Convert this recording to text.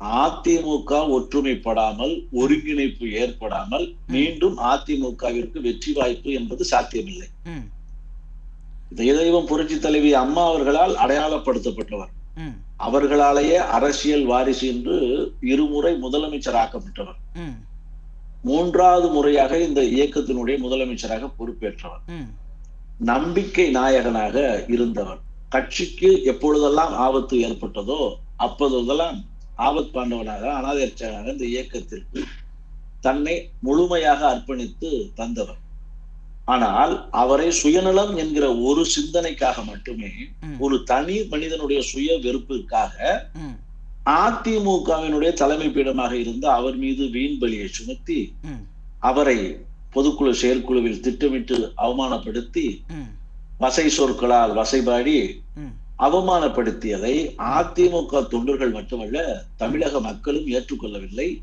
அதிமுக ஒற்றுமைப்படாமல் ஒருங்கிணைப்பு ஏற்படாமல் மீண்டும் அதிமுகவிற்கு வெற்றி வாய்ப்பு என்பது சாத்தியமில்லை. தெய்வம் புரட்சி தலைவி அம்மா அவர்களால் அடையாளப்படுத்தப்பட்டவர். அவர்களாலேயே அரசியல் வாரிசு என்று இருமுறை முதலமைச்சராக்கப்பட்டவர். ம். மூன்றாவது முறையாக இந்த இயக்கத்தினுடைய முதலமைச்சராக பொறுப்பேற்றவர். நம்பிக்கை நாயகனாக இருந்தவர். கட்சிக்கு எப்பொழுதெல்லாம் ஆபத்து ஏற்பட்டதோ அப்பொழுதெல்லாம் ஆபத் பாண்டவனாக அனாதேர்ச்சனாக இந்த இயக்கத்திற்கு தன்னை முழுமையாக அர்ப்பணித்து தந்தவர். ஆனால் அவரை சுயநலம் என்கிற ஒரு சிந்தனைக்காக மட்டுமே. ஒரு தனி மனிதனுடைய சுய வெறுப்பிற்காக அதிமுகவினுடைய தலைமை பீடமாக இருந்த அவர் மீது வீண் பலியை சுமத்தி அவரை பொதுக்குழு செயற்குழுவில் திட்டமிட்டு அவமானப்படுத்தி வசை சொற்களால் வசைபாடி அவமானப்படுத்தியதை அதிமுக தொண்டர்கள் மட்டுமல்ல தமிழக மக்களும் ஏற்றுக்கொள்ளவில்லை.